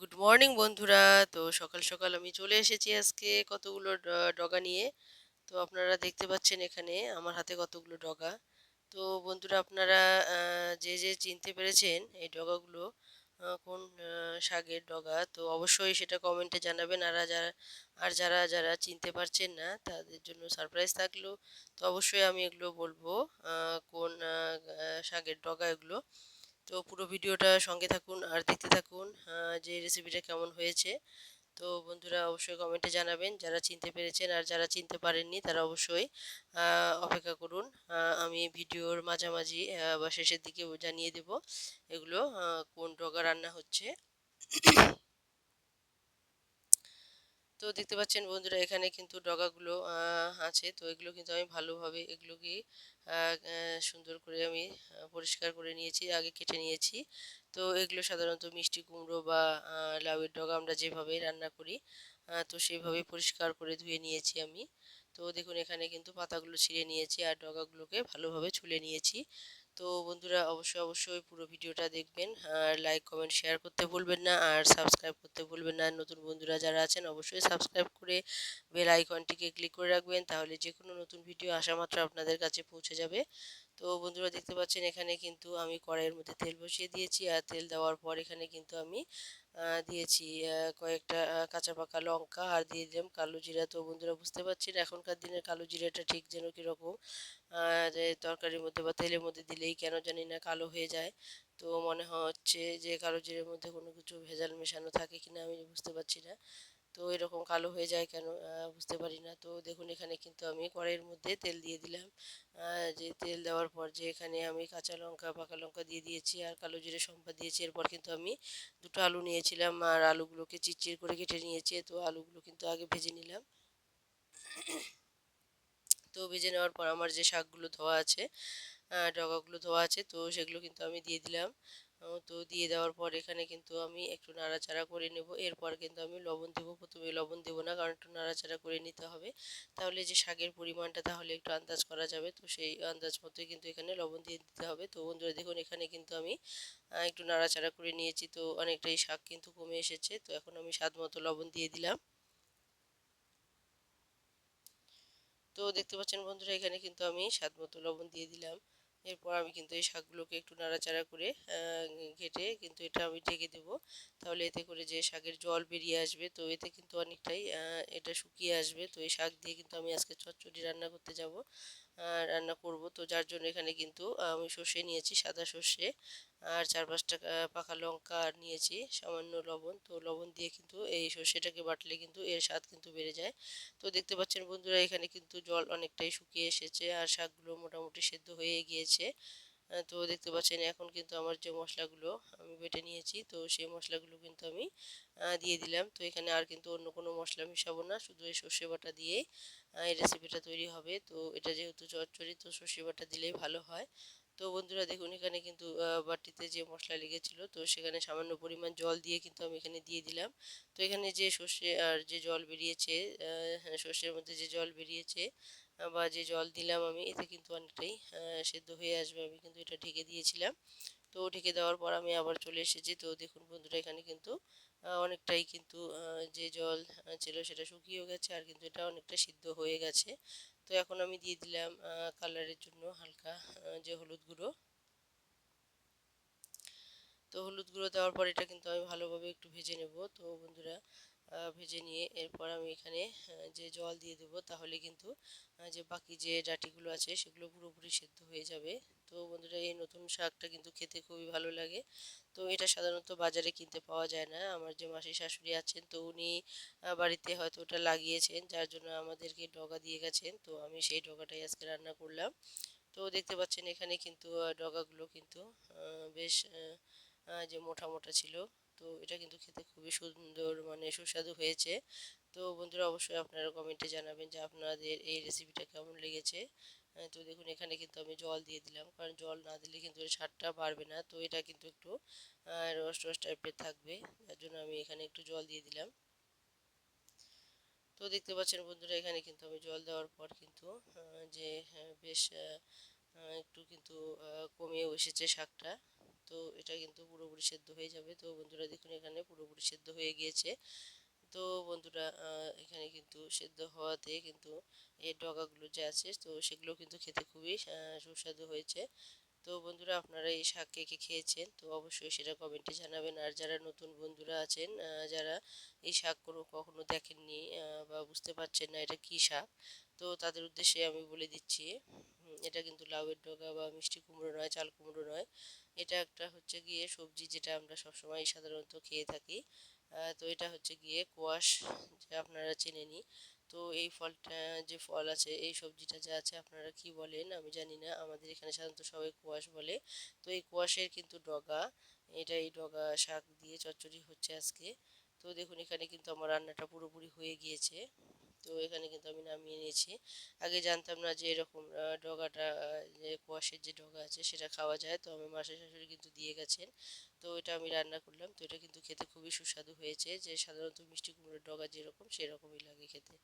Good morning বন্ধুরা। তো সকাল সকাল আমি চলে এসেছি আজকে কতগুলো ডগা নিয়ে। তো আপনারা দেখতে পাচ্ছেন এখানে আমার হাতে কতগুলো ডগা। তো বন্ধুরা, আপনারা যে যে চিনতে পেরেছেন এই ডগাগুলো কোন শাকের ডগা, তো অবশ্যই সেটা কমেন্টে জানাবেন। আর যারা আর যারা যারা চিনতে পারছেন না, তাদের জন্য সারপ্রাইজ থাকল। তো অবশ্যই আমি এগুলো বলব কোন শাকের ডগা এগুলো। তো পুরো ভিডিওটা সঙ্গে থাকুন আর দেখতে থাকুন যে রেসিপিটা কেমন হয়েছে। তো বন্ধুরা অবশ্যই কমেন্টে জানাবেন, যারা চিনতে পেরেছেন আর যারা চিনতে পারেননি তারা অবশ্যই অপেক্ষা করুন। আমি ভিডিওর মাঝামাঝি বা শেষের দিকে জানিয়ে দেব এগুলো কোন ডগা রান্না হচ্ছে। তো দেখতে পাচ্ছেন বন্ধুরা, এখানে কিন্তু ডগাগুলো আছে। তো এগুলো কিন্তু আমি ভালোভাবে এগুলোকে সুন্দর করে আমি পরিষ্কার করে নিয়েছি, আগে কেটে নিয়েছি। তো এগুলো সাধারণত মিষ্টি কুমড়ো বা লাউয়ের ডগা আমরা যেভাবে রান্না করি তো সেইভাবে পরিষ্কার করে ধুয়ে নিয়েছি আমি। তো দেখুন, এখানে কিন্তু পাতাগুলো ছিঁড়ে নিয়েছি আর ডগাগুলোকে ভালোভাবে ছুলে নিয়েছি। তো বন্ধুরা অবশ্যই অবশ্যই পুরো ভিডিওটা দেখবেন। আর লাইক কমেন্ট শেয়ার করতে ভুলবেন না। আর সাবস্ক্রাইব করতে ভুলবেন না। নতুন বন্ধুরা যারা আছেন, অবশ্যই সাবস্ক্রাইব করে বেল আইকনটিকে ক্লিক করে রাখবেন। তাহলে যে কোনো নতুন ভিডিও আসা মাত্র আপনাদের কাছে পৌঁছে যাবে। তো বন্ধুরা দেখতে পাচ্ছেন এখানে কিন্তু আমি কড়াইয়ের মধ্যে তেল বসিয়ে দিয়েছি। আর তেল দেওয়ার পর এখানে কিন্তু আমি দিয়েছি কয়েকটা কাঁচা পাকা লঙ্কা আর দিয়ে দিলাম কালো জিরা। তো বন্ধুরা বুঝতে পারছেন এখনকার দিনের কালো জিরাটা ঠিক যেন কীরকম যে তরকারির মধ্যে বা তেলের মধ্যে দিলেই কেন জানি না কালো হয়ে যায়। তো মনে হচ্ছে যে কালো জিরের মধ্যে কোনো কিছু ভেজাল মেশানো থাকে কিনা আমি বুঝতে পারছি না। তো এরকম কালো হয়ে যায় কেন? বুঝতে পারি না। তো দেখুন, এখানে কিন্তু আমি কড়াইয়ের মধ্যে তেল দিয়ে দিলাম। যে তেল দেওয়ার পর যে এখানে আমি কাঁচা লঙ্কা, পাকা লঙ্কা দিয়ে দিয়েছি আর কালো জিরে সম্পা দিয়েছি। এরপর কিন্তু আমি দুটো আলু নিয়েছিলাম আর আলুগুলোকে চিরচির করে কেটে নিয়েছি। তো আলুগুলো কিন্তু আগে ভেজে নিলাম। তো ভেজে নেওয়ার পর আমার যে শাকগুলো ধোয়া আছে ডগাগুলো ধোয়া আছে, তো সেগুলো কিন্তু আমি দিয়ে দিলাম। তো দিয়ে দেওয়ার পর এখানে কিন্তু আমি একটু নাড়াচাড়া করে নেব। এরপর কিন্তু আমি লবণ দেবো। প্রথমে লবণ দেবো না, কারণ একটু নাড়াচাড়া করে নিতে হবে। তাহলে যে শাকের পরিমাণটা, তাহলে একটু আন্দাজ করা যাবে। তো সেই আন্দাজ মতোই কিন্তু এখানে লবণ দিয়ে দিতে হবে। তো বন্ধুরা, দেখুন, এখানে কিন্তু আমি একটু নাড়াচাড়া করে নিয়েছি। তো অনেকটাই শাক কিন্তু কমে এসেছে। তো এখন আমি স্বাদ মতো লবণ দিয়ে দিলাম। তো দেখতে পাচ্ছেন বন্ধুরা, এখানে কিন্তু আমি স্বাদ মতো লবণ দিয়ে দিলাম। এরপর আমি কিন্তু এই শাকগুলোকে একটু নাড়াচাড়া করে ঘেটে কিন্তু এটা আমি ঢেকে দেবো। তাহলে এতে করে যে শাকের জল বেরিয়ে আসবে, তো এতে কিন্তু অনেকটাই এটা শুকিয়ে আসবে। তো এই শাক দিয়ে কিন্তু আমি আজকে চচ্চড়ি রান্না করতে যাব। রান্না করব। তো যার জন্য এখানে কিন্তু, আমি সর্ষে নিয়েছি, সাদা সর্ষে। আর চার পাঁচটা পাকা লঙ্কা নিয়েছি, সামান্য লবণ। তো লবণ দিয়ে কিন্তু এই সর্ষেটাকে বাটলে কিন্তু এর স্বাদ কিন্তু বেড়ে যায়। তো দেখতে পাচ্ছেন বন্ধুরা, এখানে কিন্তু জল অনেকটাই শুকিয়ে এসেছে, আর শাকগুলো মোটামুটি সেদ্ধ হয়ে গিয়েছে। তো দেখতে পাচ্ছেন এখন কিন্তু আমার যে মশলাগুলো আমি বেটে নিয়েছি তো সেই মশলাগুলো কিন্তু আমি দিয়ে দিলাম। তো এখানে আর কিন্তু অন্য কোনো মশলা মিশাবো না শুধু এই সর্ষে বাটা দিয়েই এই রেসিপিটা তৈরি হবে। তো এটা যেহেতু চচ্চড়ি তো সর্ষে বাটা দিলেই ভালো হয়। তো বন্ধুরা দেখুন এখানে কিন্তু বাটিতে যে মশলা লেগেছিল তো সেখানে সামান্য পরিমাণ জল দিয়ে কিন্তু আমি এখানে দিয়ে দিলাম। তো এখানে যে সর্ষে আর যে জল বেরিয়েছে হ্যাঁ, সর্ষের মধ্যে যে জল বেরিয়েছে বা যে জল দিলাম আমি, এতে কিন্তু অনেকটাই সেদ্ধ হয়ে আসবে। আমি কিন্তু এটা ঢেকে দিয়েছিলাম। তো ঢেকে দেওয়ার পর আমি আবার চলে এসেছি। তো দেখুন বন্ধুরা, এখানে কিন্তু অনেকটাই কিন্তু যে জল ছিল সেটা শুকিয়েও গেছে আর কিন্তু এটা অনেকটা সিদ্ধ হয়ে গেছে। তো এখন আমি দিয়ে দিলাম কালারের জন্য হালকা যে হলুদ গুঁড়ো। তো হলুদ গুঁড়ো দেওয়ার পর এটা কিন্তু আমি ভালোভাবে একটু ভেজে নেব। তো বন্ধুরা ভেজে নিয়ে এরপর আমি এখানে যে জল দিয়ে দেবো তাহলে কিন্তু যে বাকি যে ডাটিগুলো আছে সেগুলো পুরোপুরি সেদ্ধ হয়ে যাবে। তো বন্ধুরা, এই নতুন শাকটা কিন্তু খেতে খুবই ভালো লাগে। তো এটা সাধারণত বাজারে কিনতে পাওয়া যায় না। আমার যে মাসি শাশুড়ি আছেন, তো উনি বাড়িতে হয়তো ওটা লাগিয়েছেন, যার জন্য আমাদেরকে ডগা দিয়ে গেছেন। তো আমি সেই ডগাটাই আজকে রান্না করলাম। তো দেখতে পাচ্ছেন এখানে কিন্তু ডগাগুলো কিন্তু বেশ যে মোটা মোটা ছিল। তো এটা কিন্তু খেতে খুবই সুন্দর মানে সুস্বাদু হয়েছে। তো বন্ধুরা অবশ্যই আপনারা কমেন্টে জানাবেন যে আপনাদের এই রেসিপিটা কেমন লেগেছে। তো দেখুন, এখানে কিন্তু আমি জল দিয়ে দিলাম। কারণ জল না দিলে কিন্তু এর স্বাদটা বাড়বে না। তো এটা কিন্তু একটু রস রস টাইপের থাকবে। যার জন্য আমি এখানে একটু জল দিয়ে দিলাম। তো দেখতে পাচ্ছেন বন্ধুরা, এখানে কিন্তু আমি জল দেওয়ার পর কিন্তু যে বেশ একটু কিন্তু কমিয়ে এসেছে শাকটা। তো এটা কিন্তু পুরোপুরি সেদ্ধ হয়ে যাবে। তো বন্ধুরা দেখুন এখানে পুরোপুরি সেদ্ধ হয়ে গিয়েছে। তো বন্ধুরা এখানে কিন্তু সেদ্ধ হওয়াতে কিন্তু এই ডগাগুলো যে আছে, তো সেগুলো কিন্তু খেতে খুবই সুস্বাদু হয়েছে। তো বন্ধুরা, আপনারা এই শাক কে কে খেয়েছেন, তো অবশ্যই সেটা কমেন্টে জানাবেন। আর যারা নতুন বন্ধুরা আছেন যারা এই শাক কোনো কখনো দেখেননি বা বুঝতে পারছেন না এটা কি শাক, তো তাদের উদ্দেশ্যে আমি বলে দিচ্ছি এটা কিন্তু লাউয়ের ডগা বা মিষ্টি কুমড়ো নয়, চাল কুমড়ো নয়। এটা একটা হচ্ছে গিয়ে সবজি যেটা আমরা সবসময় সাধারণত খেয়ে থাকি। তো এটা হচ্ছে গিয়ে কোয়াশ যে আপনারা চেনে চেনেনি তো এই ফলটা, যে ফল আছে, এই সবজিটা যা আছে আপনারা কি বলেন আমি জানি না। আমাদের এখানে সাধারণত সবাই কোয়াশ বলে। তো এই কোয়াশের কিন্তু ডগা, এটা এই ডগা শাক দিয়ে চচ্চড়ি হচ্ছে আজকে। তো দেখুন এখানে কিন্তু আমার রান্নাটা পুরোপুরি হয়ে গিয়েছে। তো এখানে কিন্তু আমি নামিয়ে নিয়েছি। আগে জানতাম না যে এরকম ডগাটা যে কোয়াশের যে ডগা আছে সেটা খাওয়া যায়। তো আমার মাসের শাশুড়ি কিন্তু দিয়ে গেছেন। তো এটা আমি রান্না করলাম। তো এটা কিন্তু খেতে খুবই সুস্বাদু হয়েছে। যে সাধারণত মিষ্টি কুমড়োর ডগা যেরকম, সেরকমই লাগে খেতে।